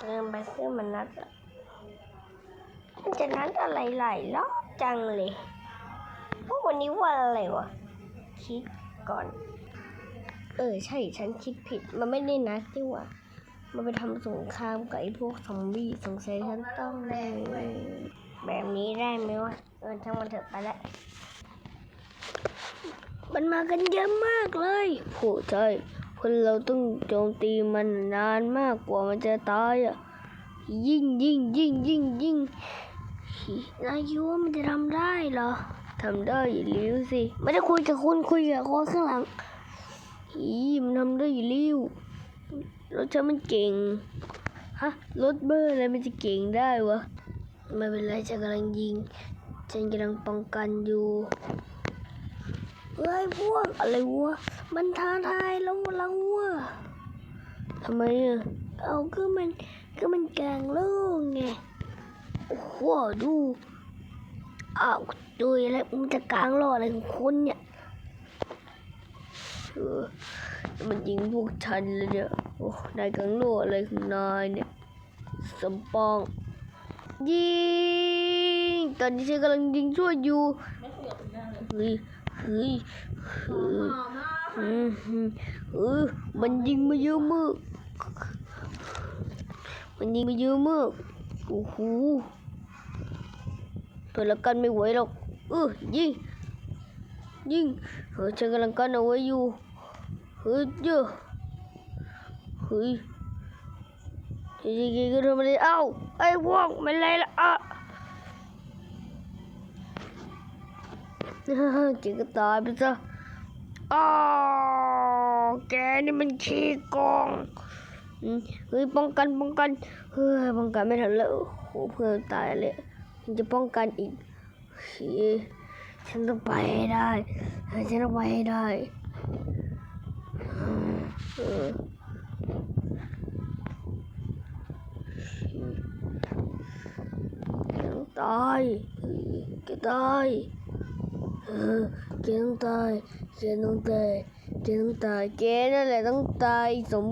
เตือะมันจะนัดอะไรหลายรอบจังเลยพวกวันนี้วันอะไรวะ คิดก่อน เออใช่ฉันคิดผิด มันไม่ได้นัดที่ว่ามันไปทำสงครามกับไอ้พวกซอมบี้สงสัยฉันต้องแบบนี้ได้ไหมวะเออช่างมันเถอะไปละมันมากันเยอะมากเลยโหใช่ คนเราต้องโจมตีมันนานมากกว่ามันจะตายอะยิงยิงยิงยิงยิงนายคิดว่ามันจะทำได้เหรอทำได้อยู่แล้วสิไม่ได้คุยกับคุณคุยกับคนข้างหลังอีมันทำได้อยู่แล้วรถฉันมันเก่งฮะรถเบอร์อะไรมันจะเก่งได้วะไม่เป็นไรฉันกำลังยิงฉันกำลังป้องกันอยู่ เฮ้ยพวกอะไรวะ มันท้าทายแล้วเราวะทำไมอะเอาก็มันก็มันกลางโล่งไงโอ้โหดูอ้าวดูอะไรมันจะกลางโล่อะไรของคุณเนี่ยเออมันยิงพวกฉันเลยเนี่ยโอ้นายกลางโล่อะไรของนายเนี่ยสมปอง ยิง ตอนนี้ฉันกำลังยิงช่วยอยู่เฮ้ย เฮ้ยเฮ้ยอืมอืมเออมันยิงมาเยอะมากมันยิงมาเยอะมากโอ้โหตัวละกันไม่ไหวหรอกเออยิงยิงเฮ้ยฉันกำลังกันเอาไว้อยู่เฮ้ยเจ้าเฮ้ยยิงยิงก็ทำอะไรเอ้าไอ้พวกมันอะไรล่ะอะ จริก็ตายไปซะอ้าแกนี่มันขี้โกงอืมเฮ้ยป้องกันป้องกันเฮ้ยป้องกันไม่ทันแล้วโอ้โหเพื่อนตายเลยมันจะป้องกันอีกฉันต้องไปได้ฉันต้องไปได้อืมเออแกต้องตายเฮ้ยแกตาย เออแกต้องตายแกต้องตายแกต้องตายแกนั่นแหละต้องตายสม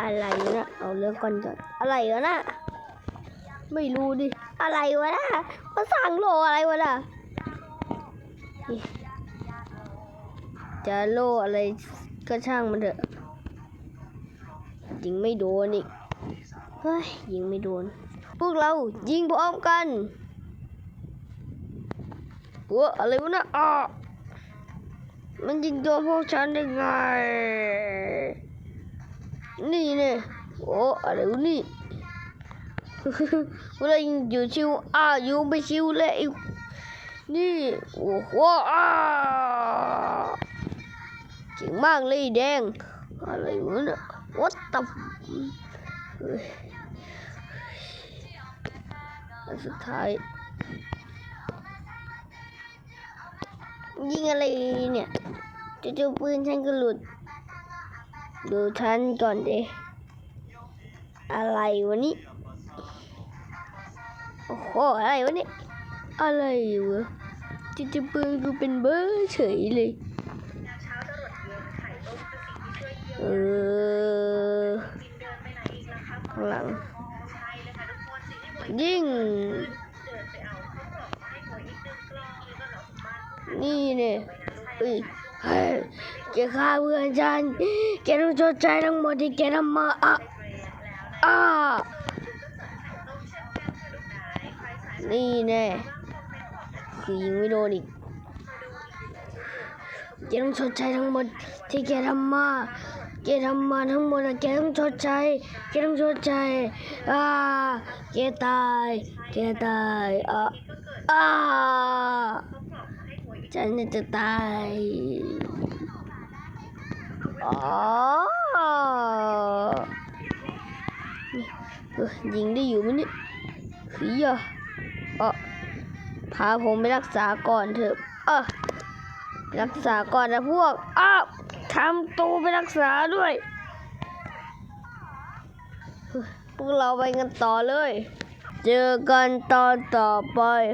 อะไรนะเอาเรื่องก่อนก่อนอะไรวะนะไม่รู้ดิ อะไรวะนะมาสั่งโลอะไรวะนะนี่จะโลอะไรก็ช่างมันเถอะยิงไม่โดนอีก เฮ้ยยิงไม่โดน พวกเรายิงพร้อมกัน หัวอะไรวะนะอะมันยิงโดนพวกฉันได้ไง นี่เนี่ยโอ้อะไรวะนี่เวลายิงอยู่ชิวอะอยู่ไม่ชิวเลยนี่โอ้โหอะเก่งมากเลยแดง อะไรวะเนี่ย what the เฮ้ยอันสุดท้าย ยิงอะไรเนี่ยจู่ๆปืนฉันก็หลุด ดูฉันก่อนดิอะไรวะนี่โอ้โหอะไรวะนี่อะไรวะจู่ๆปืนกูเป็นเบอร์เฉยเลยเออข้างหลังยิง นี่เนี่ยเอ้ยเฮ้ยแกฆ่าเพื่อนฉันแกต้องชดใช้ทั้งหมดที่แกทำมาอะอะนี่แน่คือยิงไม่โดนอีกแกต้องชดใช้ทั้งหมดที่แกทำมาแกทำมาทั้งหมดอะแกต้องชดใช้แกต้องชดใช้อ่าแกตายแกตายอะอ่า ฉันเนี่ยจะตายอ๋อยิงได้อยู่ไหมเนี่ยเฮียเออพาผมไปรักษาก่อนเถอะเออรักษาก่อนนะพวกอ้าวทำตัวไปรักษาด้วยเฮ้ยพวกเราไปกันต่อเลย เจอกันตอนต่อไป